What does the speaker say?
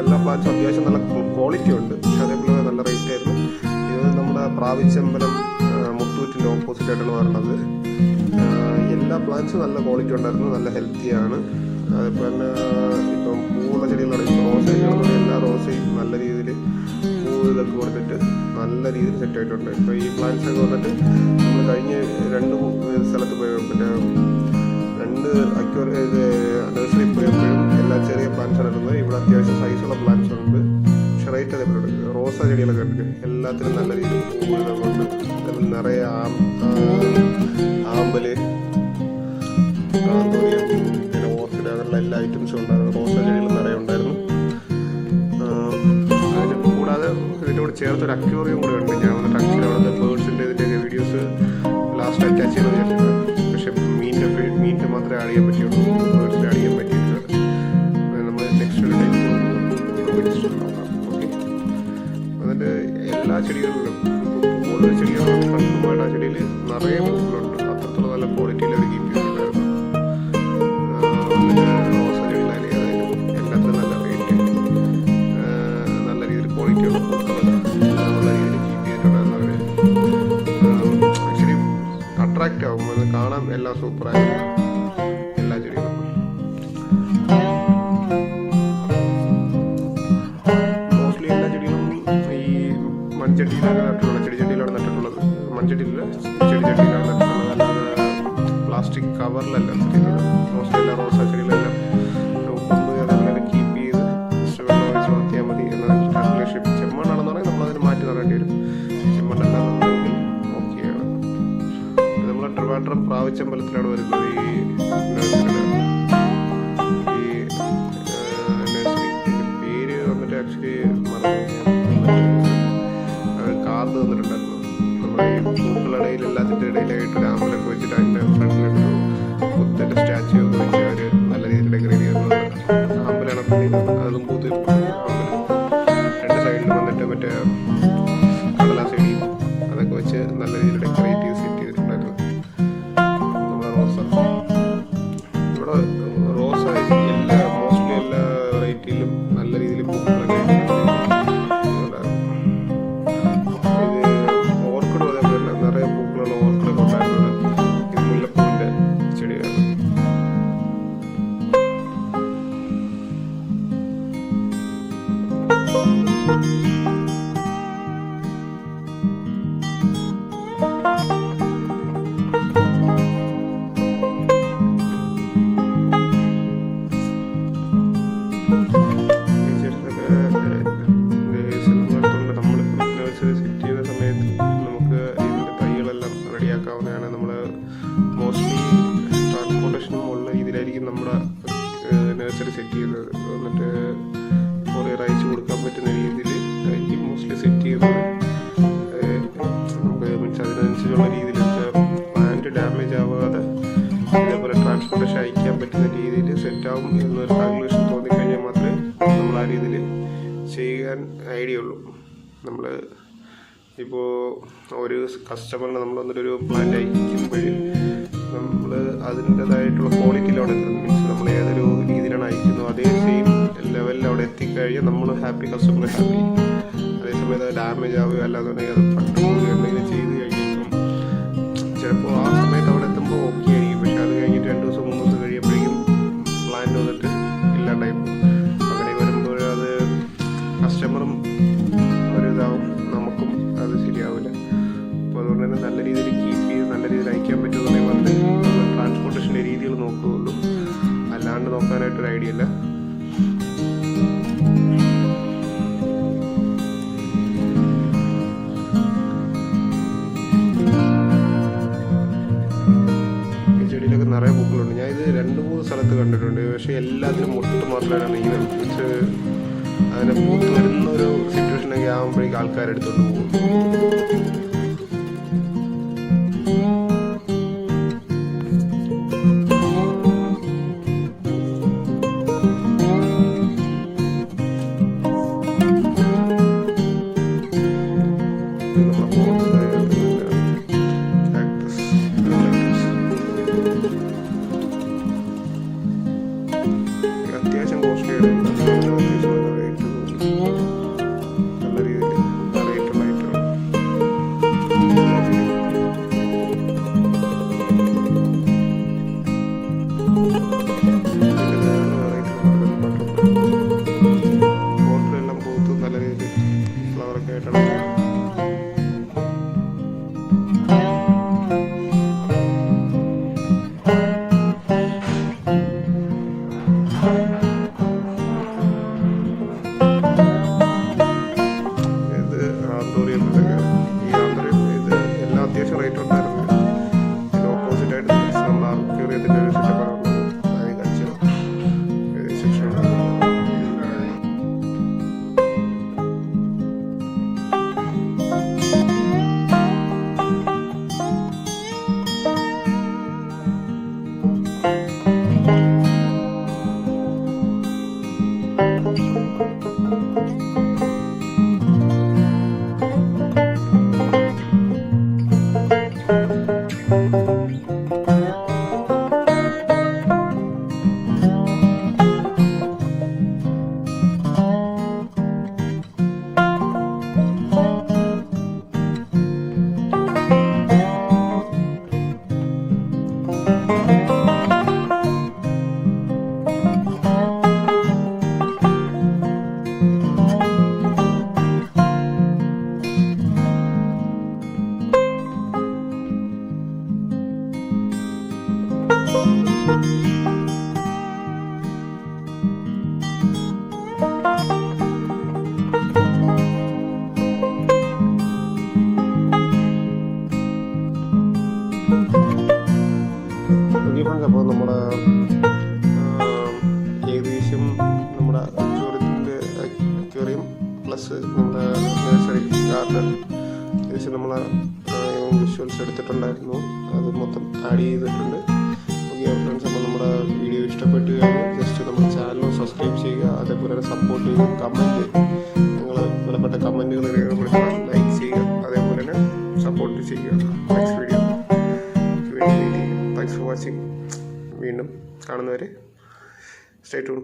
എല്ലാ പ്ലാൻസ് അത്യാവശ്യം നല്ല ക്വാളിറ്റി ഉണ്ട്. പക്ഷെ അതേപോലെ നല്ല റേറ്റ് ആയിരുന്നു. ഇത് നമ്മുടെ പ്രാവിച്ചമ്പലം മുത്തൂറ്റിന്റെ ഓപ്പോസിറ്റ് ആയിട്ടാണ് വരുന്നത് എല്ലാ പ്ലാന്റ്സും നല്ല ക്വാളിറ്റി ഉണ്ടായിരുന്നു നല്ല ഹെൽത്തിയാണ് അതേപോലെ തന്നെ ഇപ്പം പൂവുള്ള ചെടികളാണെങ്കിൽ റോസ് ചെടികളാണ് എല്ലാ റോസയും നല്ല രീതിയിൽ പൂവ് ഇതൊക്കെ കൊടുത്തിട്ട് നല്ല രീതിയിൽ സെറ്റ് ആയിട്ടുണ്ട്. ഇപ്പോൾ ഈ പ്ലാന്റ്സ് ഒക്കെ വന്നിട്ട് നമ്മൾ കഴിഞ്ഞ രണ്ട് സ്ഥലത്ത് പോയി പിന്നെ രണ്ട് അക്യൂർ ഇത് നഴ്സറി പോയപ്പോഴും ചെറിയ പ്ലാന്റ്സ് ഇടുന്നത്. ഇവിടെ അത്യാവശ്യം സൈസുള്ള പ്ലാന്റ്സ് ഉണ്ട്. പക്ഷെ റേറ്റ് അതേപോലെ റോസ ചെടികളൊക്കെ ഉണ്ട് എല്ലാത്തിനും നല്ല രീതിയിൽ അതേപോലെ നിറയെ ആം ആമ്പൽ പിന്നെ ഓർക്കിഡ് അങ്ങനെയുള്ള എല്ലാ ഐറ്റംസും ഉണ്ടായിരുന്നു. റോസ ചെടികൾ നിറയെ ഉണ്ടായിരുന്നു. അതിന് കൂടാതെ ഇതിന്റെ കൂടെ ചേർത്തൊരു അക്യൂറിയും കൂടെ ഉണ്ട് ഞാൻ വന്നിട്ട് ആക്ച്വലി അവിടുത്തെ ബേർഡ്സിന്റെ ഇതിന്റെയൊക്കെ വീഡിയോസ് ലാസ്റ്റ് അറ്റാച്ച് ചെയ്ത് എന്നിട്ട് എല്ലാ ചെടികളിലും ഓരോ ചെടികളും കൺഫേമായിട്ട് ആ ചെടിയിൽ നിറയെ പൂക്കളുണ്ട്. അത്രത്തോളം നല്ല ക്വാളിറ്റിയിൽ അവർ കീപ്പ് ചെയ്തിട്ടുണ്ടായിരുന്നു. റോസ നല്ല നല്ല ക്വാളിറ്റിയുള്ള നല്ല കാണാൻ എല്ലാം സൂപ്പറായിരുന്നു മൺചട്ടിയിലാണ് നട്ടിട്ടുള്ളത്. നട്ടിട്ടുള്ളത് ചെടിച്ചട്ടിയിലാണ് നട്ടിട്ടുള്ളത്. പ്ലാസ്റ്റിക് കവറിലല്ല നട്ടിട്ടുള്ളത്. റോസാ ചെടികളെല്ലാം കൊണ്ട് അതങ്ങനെ കീപ്പ് മാറ്റി വരുന്നത് ഈ രണ്ട് സൈഡിൽ വന്നിട്ട് മറ്റേ കടലാസ് ചെടിയും അതൊക്കെ വെച്ച് നല്ല രീതിയിൽ ഡെക്കറേറ്റ് ചെയ്ത് സെറ്റ് ചെയ്തിട്ടുണ്ടായിരുന്നു. നമ്മുടെ റോസ. ഇവിടെ റോസ എല്ലാ മോസ്റ്റ്ലി എല്ലാ വെറൈറ്റിയിലും നല്ല രീതിയിൽ പൂക്കളൊക്കെ ഈ കൊറിയർ അയച്ചു കൊടുക്കാൻ പറ്റുന്ന രീതിയിൽ ആയിരിക്കും മോസ്റ്റ്ലി സെറ്റ് ചെയ്യുന്നത് അതിനനുസരിച്ചുള്ള രീതിയിൽ പ്ലാന്റ് ഡാമേജ് ആവാതെ ഇതേപോലെ ട്രാൻസ്പോർട്ടേഷൻ അയക്കാൻ പറ്റുന്ന രീതിയിൽ സെറ്റ് ആവും എന്നൊരു കാൽക്കുലേഷൻ തോന്നിക്കഴിഞ്ഞാൽ മാത്രമേ നമ്മൾ ആ രീതിയിൽ ചെയ്യാൻ ഐഡിയ ഉള്ളൂ. നമ്മൾ ഇപ്പോൾ ഒരു കസ്റ്റമറിന് നമ്മൾ വന്നിട്ട് ഒരു പ്ലാന്റ് അയക്കുമ്പോൾ നമ്മൾ അതിന്റെതായിട്ടുള്ള ക്വാളിറ്റിയിലാണ് മീൻസ് നമ്മൾ ഏതൊരു രീതിയിലാണ് അയക്കുന്നത് അതേ സെയിം ലെവലിൽ അവിടെ എത്തിക്കഴിഞ്ഞാൽ നമ്മൾ ഹാപ്പി കസ്റ്റമർ ഹാപ്പി അതേസമയത്ത് അത് ഡാമേജ് ആവുകയോ അല്ലാന്നുണ്ടെങ്കിൽ അത് പട്ടു പക്ഷേ എല്ലാത്തിനും മുട്ട് മാത്രമാണ് ഇങ്ങനെ വെച്ച് അതിനെ പൂത്ത് വരുന്ന ഒരു സിറ്റുവേഷനൊക്കെ ആകുമ്പോഴേക്കും ആൾക്കാരെടുത്തോണ്ട് പോകും. പ്ലസ് നമ്മുടെ ഗാർഡൻ ഏകദേശം നമ്മൾ വിഷ്വൽസ് എടുത്തിട്ടുണ്ടായിരുന്നു. അത് മൊത്തം ആഡ് ചെയ്തിട്ടുണ്ട്. ഓക്കെ ഫ്രണ്ട്സ് അപ്പോൾ നമ്മുടെ വീഡിയോ ഇഷ്ടപ്പെട്ടു കഴിഞ്ഞാൽ ജസ്റ്റ് നമ്മുടെ ചാനൽ സബ്സ്ക്രൈബ് ചെയ്യുക. അതേപോലെ തന്നെ സപ്പോർട്ട് ചെയ്യുക. കമന്റ് നിങ്ങൾ വിലപ്പെട്ട കമന്റുകൾ രേഖപ്പെടുത്തുക ലൈക്ക് ചെയ്യുക. അതേപോലെ തന്നെ സപ്പോർട്ട് ചെയ്യുക. Next video thanks for watching വീണ്ടും കാണുന്നവരെ സ്റ്റേ ട്യൂൺ